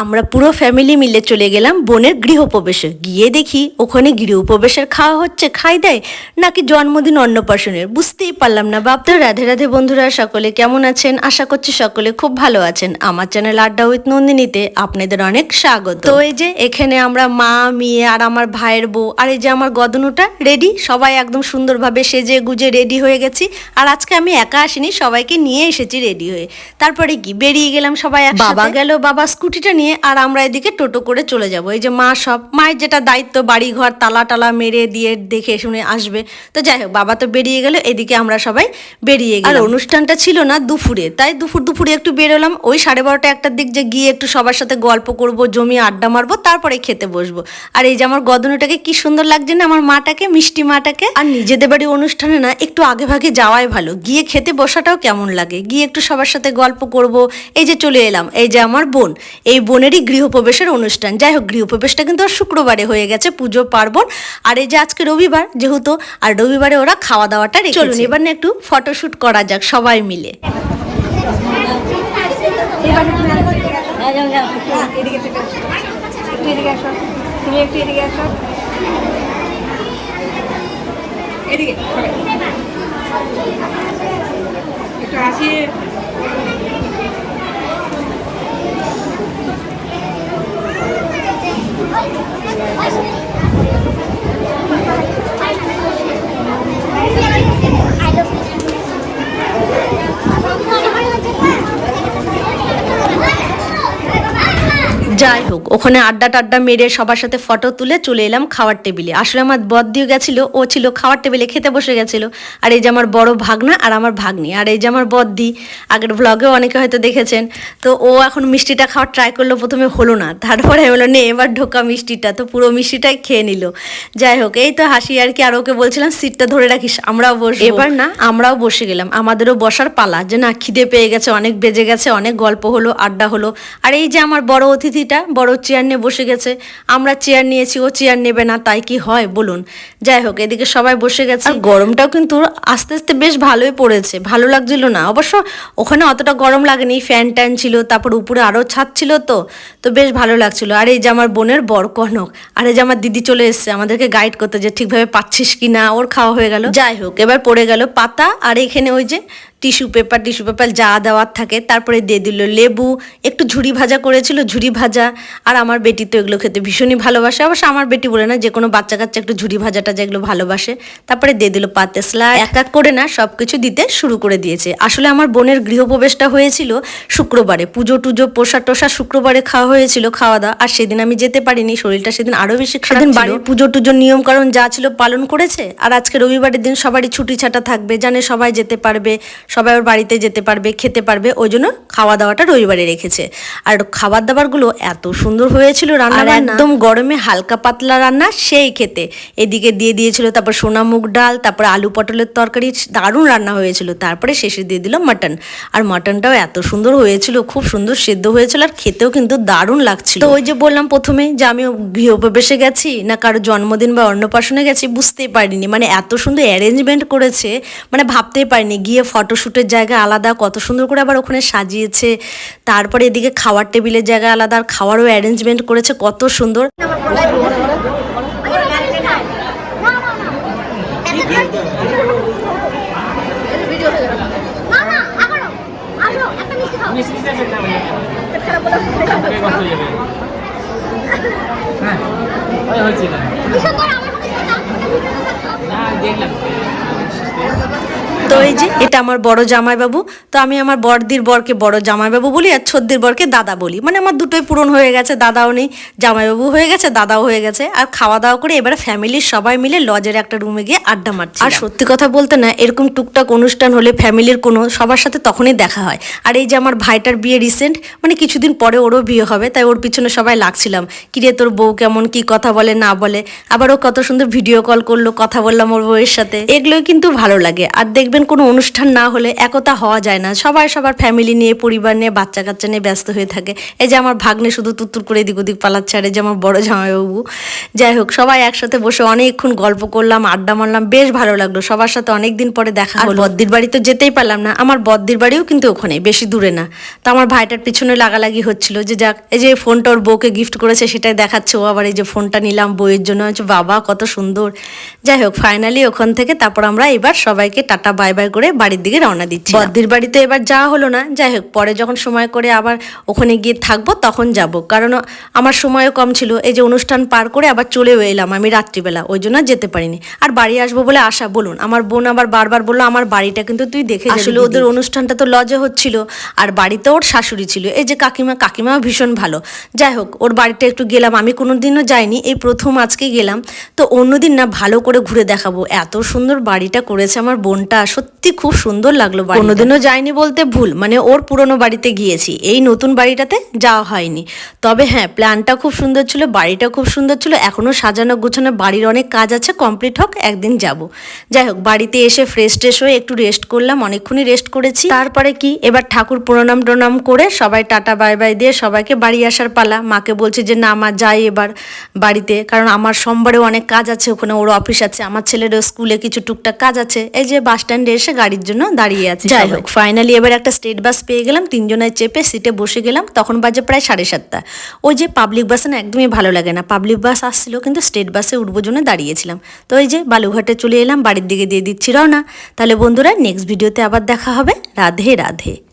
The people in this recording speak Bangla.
আমরা পুরো ফ্যামিলি মিলে চলে গেলাম বোনের গৃহপ্রবেশে। গিয়ে দেখি ওখানে গৃহপ্রবেশের খাওয়া হচ্ছে খাই দেয় নাকি জন্মদিন অন্নপ্রাশনের। বুঝতেই পারলাম না বাপ তো রাধে রাধে বন্ধুরা, সকলে কেমন আছেন? আশা করছি সকলে খুব ভালো আছেন। আমার চ্যানেল আড্ডা উইথ নন্দিনীতে আপনাদের অনেক স্বাগত। তো এই যে এখানে আমরা মা, মেয়ে আর আমার ভাইয়ের বউ আর এই যে আমার গদনুটা রেডি সবাই একদম সুন্দরভাবে সেজে গুজে রেডি হয়ে গেছি। আর আজকে আমি একা আসিনি, সবাইকে নিয়ে এসেছি রেডি হয়ে। তারপরে কি, বেরিয়ে গেলাম সবাই। বাবা গেল, বাবা স্কুটিটা নিয়ে আর আমরা এদিকে টোটো করে চলে যাব। এই যে মা সব মায়ের যেটা দায়িত্ব বাড়ি ঘর তালা টালা মেরে দিয়ে দেখে শুনে আসবে। তো যাই হোক বাবা তো বেরিয়ে গেল এদিকে আমরা সবাই বেরিয়ে আর অনুষ্ঠানটা ছিল না দুপুরে তাই দুপুর দুপুরে একটু বেরোলাম। ওই সাড়ে বারোটা একটার দিক যে গিয়ে একটু সবার সাথে গল্প করব জমি আড্ডা মারবো তারপরে খেতে বসবো। আর এই যে আমার গদনটাকে কি সুন্দর লাগছে না আমার মাটাকে মিষ্টি মাটাকে। আর নিজেদের বাড়ি অনুষ্ঠানে না একটু আগে ভাগে যাওয়াই ভালো। গিয়ে খেতে বসাটাও কেমন লাগে। গিয়ে একটু সবার সাথে গল্প করব। এই যে চলে এলাম এই যে আমার বোন। এই বোনেরই গৃহপ্রবেশের অনুষ্ঠান। যাই হোক গৃহপ্রবেশটা কিন্তু আর শুক্রবারে হয়ে গেছে পুজো পার্বণ। আর এই যে আজকে রবিবার যেহেতু আর রবিবারে ওরা খাওয়া দাওয়াটা রেখেছে। চলুন এবার না একটু ফটোশুট করা যাক সবাই মিলে। এদিকে। একটু এদিকে আসো। তুমি একটু এদিকে আসো। এদিকে। একটু হাসি হোক ওখানে আড্ডা টাড্ডা মেরে সবার সাথে ফটো তুলে চলে এলাম খাওয়ার টেবিলে আসলে আমার বদ দিয়ে গেছিল ও ছিল খাওয়ার টেবিলে খেতে বসে গেছিল। আর এই যে আমার বড় ভাগনা আর আমার ভাগ্নি। আর এই যে আমার বদ্দি আগের ব্লগেও অনেকে হয়তো দেখেছেন। তো ও এখন মিষ্টিটা খাওয়ার ট্রাই করল প্রথমে হলো না। তারপরে বলল নে এবার ঢোকা মিষ্টিটা। তো পুরো মিষ্টিটাই খেয়ে নিল। যাই হোক এই তো হাসি আর কি। আর ওকে বলছিলাম সিটটা ধরে রাখিস আমরাও বসবো। এবার না? আমরাও বসে গেলাম। আমাদেরও বসার পালা যে না খিদে পেয়ে গেছে অনেক বেজে গেছে অনেক গল্প হলো আড্ডা হলো। আর এই যে আমার বড় অতিথিটা বড় চেয়ার নিয়ে বসে গেছে। আমরা চেয়ার নিয়েছি, ও চেয়ার নেবে না, তাই কি হয়? বলুন। যাই হোক, এদিকে সবাই বসে গেছে। আর গরমটাও কিন্তু আস্তে আস্তে বেশ ভালোই পড়েছে। ভালো লাগছিল না। অবশ্য ওখানে অতটা গরম লাগেনি। ফ্যান ট্যান ছিল, তারপর উপরে আরও ছাদ ছিল তো তো বেশ ভালো লাগছিল। আর এই যে আমার বোনের বর কনক, আর এই যে আমার দিদি চলে এসছে, আমাদেরকে গাইড করতে যে ঠিকভাবে পাচ্ছিস কি না ওর খাওয়া হয়ে গেল। যাই হোক, এবার পড়ে গেল পাতা, আর এখানে ওই যে টিস্যু পেপার টিস্যু পেপার যা দেওয়ার থাকে তারপরে দিয়ে দিল লেবু একটু ঝুড়ি ভাজা করেছিল ঝুড়ি ভাজা। আর আমার বেটি তো এগুলো খেতে ভীষণই ভালোবাসে। অবশ্য আমার বেটি বলে না যে কোনো বাচ্চা কাচ্চা একটু ঝুড়ি ভাজাটা যেগুলো ভালোবাসে। তারপরে দিয়ে দিল পাতে স্লাইড এক এক করে না সব কিছু দিতে শুরু করে দিয়েছে। আসলে আমার বোনের গৃহপ্রবেশটা হয়েছিল শুক্রবারে। পুজো টুজো পোষা টোষা শুক্রবারে খাওয়া হয়েছিল খাওয়া দাওয়া। আর সেদিন আমি যেতে পারিনি শরীরটা সেদিন আরও বেশি সেদিন বাড়ির পুজো টুজোর নিয়ম কারণ যা ছিল পালন করেছে। আর আজকে রবিবারের দিন সবারই ছুটি ছাটা থাকবে জানে সবাই যেতে পারবে সবাই ওর বাড়িতে যেতে পারবে খেতে পারবে ওই জন্য খাওয়া দাওয়াটা রবিবারে রেখেছে। আর খাবার দাবারগুলো এত সুন্দর হয়েছিল রান্না একদম গরমে হালকা পাতলা রান্না সেই খেতে। এদিকে দিয়ে দিয়েছিল তারপর সোনা মুগ ডাল তারপর আলু পটলের তরকারি দারুণ রান্না হয়েছিল। তারপরে শেষে দিয়ে দিল মাটন। আর মাটনটাও এত সুন্দর হয়েছিল খুব সুন্দর সেদ্ধ হয়েছিল আর খেতেও কিন্তু দারুণ লাগছিল। তো ওই যে বললাম প্রথমে যে আমি গৃহপ্রবেশে গেছি না কারও জন্মদিন বা অন্নপ্রাশনে গেছি বুঝতেই পারিনি। মানে এত সুন্দর অ্যারেঞ্জমেন্ট করেছে মানে ভাবতেই পারিনি। গিয়ে ফটোশ্যুটের জায়গা আলাদা কত সুন্দর করে আবার ওখানে সাজিয়েছে। তারপরে এদিকে খাওয়ার টেবিলের জায়গা আলাদা আর খাওয়ারও অ্যারেঞ্জমেন্ট করেছে কত সুন্দর। মামা আবারও তো এই যে, এটা আমার বড় জামাইবাবু। তো আমি আমার বড়দির বরকে বড় জামাইবাবু বলি আর ছোদ্দির বরকে দাদা বলি। মানে আমার দুটোই পূরণ হয়ে গেছে, দাদাও নেই জামাইবাবু হয়ে গেছে, দাদাও হয়ে গেছে। আর খাওয়া দাওয়া করে এবারে ফ্যামিলির সবাই মিলে লজের একটা রুমে গিয়ে আড্ডা মারছি আর সত্যি কথা বলতে না, এরকম টুকটাক অনুষ্ঠান হলে ফ্যামিলির কোনো, সবার সাথে তখনই দেখা হয়। আর এই যে আমার ভাইটার বিয়ে রিসেন্ট মানে কিছুদিন পরে ওরও বিয়ে হবে, তাই ওর পিছনে সবাই লাগছিলাম। কিরে তোর বউ কেমন, কি কথা বলে, না বলে? আবার ও কত সুন্দর ভিডিও কল করল, কথা বললাম ওর বউয়ের সাথে। এগুলোই কিন্তু ভালো লাগে। আর দেখবেন দেখবেন কোনো অনুষ্ঠান না হলে একতা হওয়া যায় না। সবাই সবার ফ্যামিলি নিয়ে পরিবার নিয়ে বাচ্চা কাচ্চা নিয়ে ব্যস্ত হয়ে থাকে। এই যে আমার ভাগ্নে শুধু তুত্তুর করে এদিক ওদিক পালাচ্ছে আর এই যে আমার বড় জামাইবাবু। যাই হোক সবাই একসাথে বসে অনেকক্ষণ গল্প করলাম আড্ডা মারলাম বেশ ভালো লাগল। সবার সাথে অনেক দিন পরে দেখা হলো। বদ্দির বাড়ি তো যেতেই পারলাম না। আমার বদ্দির বাড়িও কিন্তু ওখানে বেশি দূরে না। তো আমার ভাইটার পিছনে লাগালাগি হচ্ছিল যে যাক এই যে ফোনটা ওর বউকে গিফট করেছে সেটাই দেখাচ্ছে। ও আবার এই যে ফোনটা নিলাম বইয়ের জন্য। হচ্ছে বাবা কত সুন্দর। যাই হোক ফাইনালি ওখান থেকে তারপর আমরা এবার সবাইকে টাটা বাই বাই করে বাড়ির দিকে রওনা দিচ্ছি বদ্দির বাড়িতে এবার যাওয়া হলো না। যাই হোক পরে যখন সময় করে আবার ওখানে গিয়ে থাকব তখন যাব। কারণ আমার সময়ও কম ছিল। এই যে অনুষ্ঠান পার করে আবার চলেও এলাম আমি রাত্রিবেলা। ওই জন্য যেতে পারিনি। আর বাড়ি আসব বলে আশা বলুন আমার বোন আবার বারবার বলল আমার বাড়িটা কিন্তু তুই দেখে আসলে ওদের অনুষ্ঠানটা তো লজে হচ্ছিল। আর বাড়িতে ওর শাশুড়ি ছিল। এই যে কাকিমা কাকিমাও ভীষণ ভালো। যাই হোক ওর বাড়িটা একটু গেলাম। আমি কোনোদিনও যাইনি এই প্রথম আজকে গেলাম। তো অন্যদিন না ভালো করে ঘুরে দেখাবো। এত সুন্দর বাড়িটা করেছে আমার বোনটা। সত্যি খুব সুন্দর লাগল কোনোদিনও যাইনি বলতে ভুল মানে ওর পুরনো বাড়িতে গিয়েছি। এই নতুন বাড়িটাতে যাওয়া হয়নি। তবে হ্যাঁ প্ল্যানটা খুব সুন্দর ছিল বাড়িটা খুব সুন্দর ছিল এখনও সাজানো গোছানো বাড়ির অনেক কাজ আছে, কমপ্লিট হোক, একদিন যাব। যাই হোক, বাড়িতে এসে ফ্রেশ ট্রেশ হয়ে একটু রেস্ট করলাম, অনেকক্ষণই রেস্ট করেছি। তারপরে কি? এবার ঠাকুর প্রণাম টনাম করে সবাই টাটা বাই বাই দিয়ে সবাইকে বাড়ি আসার পালা। মাকে বলছে যে, না মা, যাই এবার বাড়িতে। কারণ আমার সোমবারেও অনেক কাজ আছে, ওখানে ওর অফিস আছে, আমার ছেলেরও স্কুলে কিছু টুকটাক কাজ আছে। এই যে বাস স্ট্যান্ডে এসে গাড়ির জন্য দাঁড়িয়ে আছে যাই হোক ফাইনালি এবার একটা স্টেট বাস পেয়ে গেলাম তিনজনের চেপে সিটে বসে গেলাম তখন বাজে প্রায় সাড়ে সাতটা। ওই যে পাবলিক বাসে না একদমই ভালো লাগে না। পাবলিক বাস আসছিল কিন্তু স্টেট বাসে উঠবো জন্য দাঁড়িয়েছিলাম। তো এই যে বালুঘাটে চলে এলাম বাড়ির দিকে দিয়ে দিচ্ছি রওনা। তাহলে বন্ধুরা নেক্সট ভিডিওতে আবার দেখা হবে। রাধে রাধে।